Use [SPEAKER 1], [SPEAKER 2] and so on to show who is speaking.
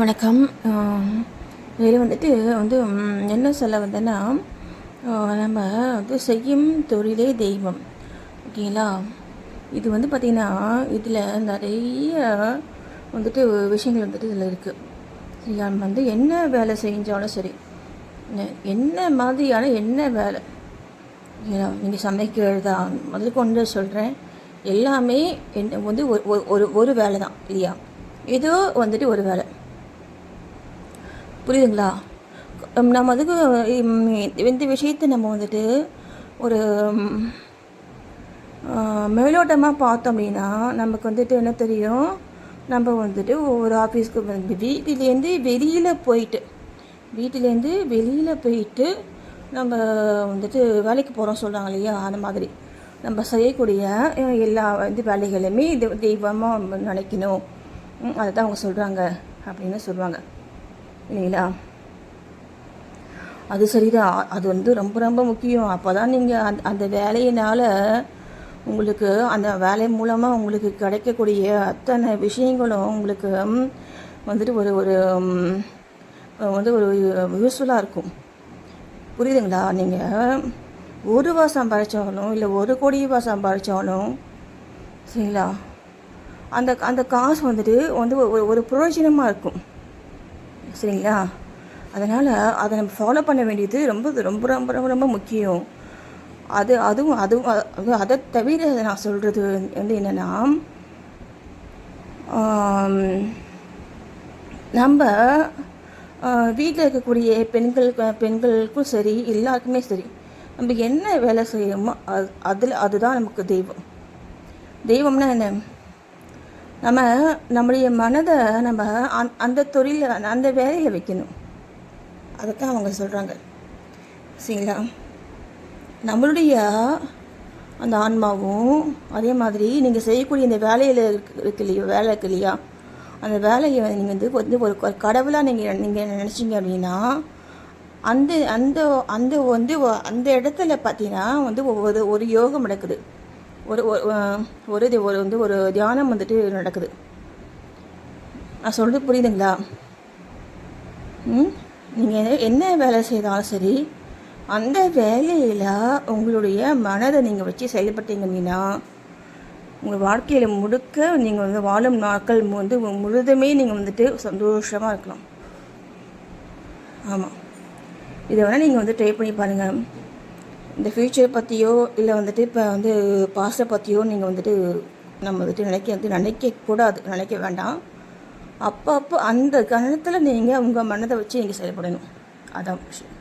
[SPEAKER 1] வணக்கம். இதில் வந்துட்டு வந்து என்ன சொல்ல வந்தேன்னா நம்ம வந்து செய்யும் தொழிலே தெய்வம். ஓகேங்களா? இது வந்து பார்த்திங்கன்னா இதில் நிறைய வந்துட்டு விஷயங்கள் வந்துட்டு இதில் இருக்குது சரியா? நம்ம வந்து என்ன வேலை செஞ்சாலும் சரி என்ன- மாதிரியான என்ன வேலை ஓகேங்களா? நீங்கள் சமைக்கிறதா முதல் கொண்டு சொல்கிறேன் எல்லாமே என்ன வந்து ஒரு ஒரு- ஒரு ஒரு வேலை தான் இல்லையா? ஏதோ வந்துட்டு ஒரு வேலை. புரியுதுங்களா? நம்ம அதுக்கு இந்த விஷயத்தை நம்ம வந்துட்டு ஒரு மேலோட்டமாக பார்த்தோம் அப்படின்னா நமக்கு வந்துட்டு என்ன தெரியும்? நம்ம வந்துட்டு ஒரு ஆஃபீஸ்க்கு வந்து வீட்டிலேருந்து வெளியில் போயிட்டு வீட்டிலேருந்து வெளியில் போயிட்டு நம்ம வந்துட்டு வேலைக்கு போகிறோம் சொல்கிறாங்க இல்லையா? அந்த மாதிரி. நம்ம செய்யக்கூடிய எல்லா வந்து வேலைகளுமே தெய்வமாக நினைக்கணும். அதை தான் அவங்க சொல்கிறாங்க அப்படின்னு சொல்லுவாங்க. இல்லைங்களா? அது சரிதான். அது வந்து ரொம்ப ரொம்ப முக்கியம். அப்போ தான் நீங்கள் அந்த அந்த வேலையினால் உங்களுக்கு அந்த வேலை மூலமாக உங்களுக்கு கிடைக்கக்கூடிய அத்தனை விஷயங்களும் உங்களுக்கு வந்துட்டு ஒரு ஒரு வந்து ஒரு யூஸ்ஃபுல்லாக இருக்கும். புரியுதுங்களா? நீங்கள் ஒரு ரூபா சம்பாதிச்சாலும் இல்லை ஒரு கோடி ரூபா சம்பாதிச்சாலும் சரிங்களா? அந்த அந்த காசு வந்துட்டு வந்து ஒரு ஒரு பிரயோஜனமாக இருக்கும். சரிங்களா? அதனால் அதை நம்ம ஃபாலோ பண்ண வேண்டியது ரொம்ப ரொம்ப ரொம்ப ரொம்ப ரொம்ப முக்கியம். அது அதுவும் அதுவும் அது அதை தவிர நான் சொல்கிறது வந்து என்னென்னா நம்ம வீட்டில் இருக்கக்கூடிய பெண்கள் பெண்களுக்கும் சரி எல்லாருக்குமே சரி நம்ம என்ன வேலை செய்யணுமோ அது அதில் அதுதான் நமக்கு தெய்வம். தெய்வம்னா என்ன? நம்ம நம்முடைய மனதை நம்ம அந் அந்த தொழிலில் அந்த வேலையில் வைக்கணும். அதைத்தான் அவங்க சொல்கிறாங்க சரிங்களா? நம்மளுடைய அந்த ஆன்மாவும் அதே மாதிரி நீங்கள் செய்யக்கூடிய இந்த வேலையில் இருக்கு இல்லையோ வேலை இருக்கு இல்லையா அந்த வேலையை நீங்கள் வந்து வந்து ஒரு க- கடவுளாக நீங்கள் நீங்கள் நினச்சிங்க அப்படின்னா அந்த அந்த அந்த வந்து அந்த இடத்துல பார்த்தீங்கன்னா வந்து ஒரு ஒரு யோகம் நடக்குது. ஒரு ஒரு ஒரு வந்து ஒரு தியானம் வந்துட்டு நடக்குது. நான் சொல்கிறது புரியுதுங்களா? ம்? நீங்கள் என்ன வேலை செய்தாலும் சரி அந்த வேலையில் உங்களுடைய மனதை நீங்கள் வச்சு செயல்பட்டீங்க அப்படின்னா உங்கள் வாழ்க்கையில் முழுக்க நீங்கள் வந்து வாழும் நாட்கள் வந்து முழுதுமே நீங்கள் வந்துட்டு சந்தோஷமாக இருக்கலாம். ஆமாம் இதை வேணால் நீங்கள் வந்து ட்ரை பண்ணி பாருங்கள் இந்த ஃப்யூச்சர் பற்றியோ இல்லை வந்துட்டு இப்போ வந்து பாஸ்ட்டை பற்றியோ நீங்கள் வந்துட்டு நம்ம வந்துட்டு நினைக்க வந்து நினைக்கக்கூடாது. நினைக்க வேண்டாம். அப்போ அப்போ அந்த கணத்தில் நீங்கள் உங்கள் மனதை வச்சு நீங்கள் செயல்படணும். அதான் விஷயம்.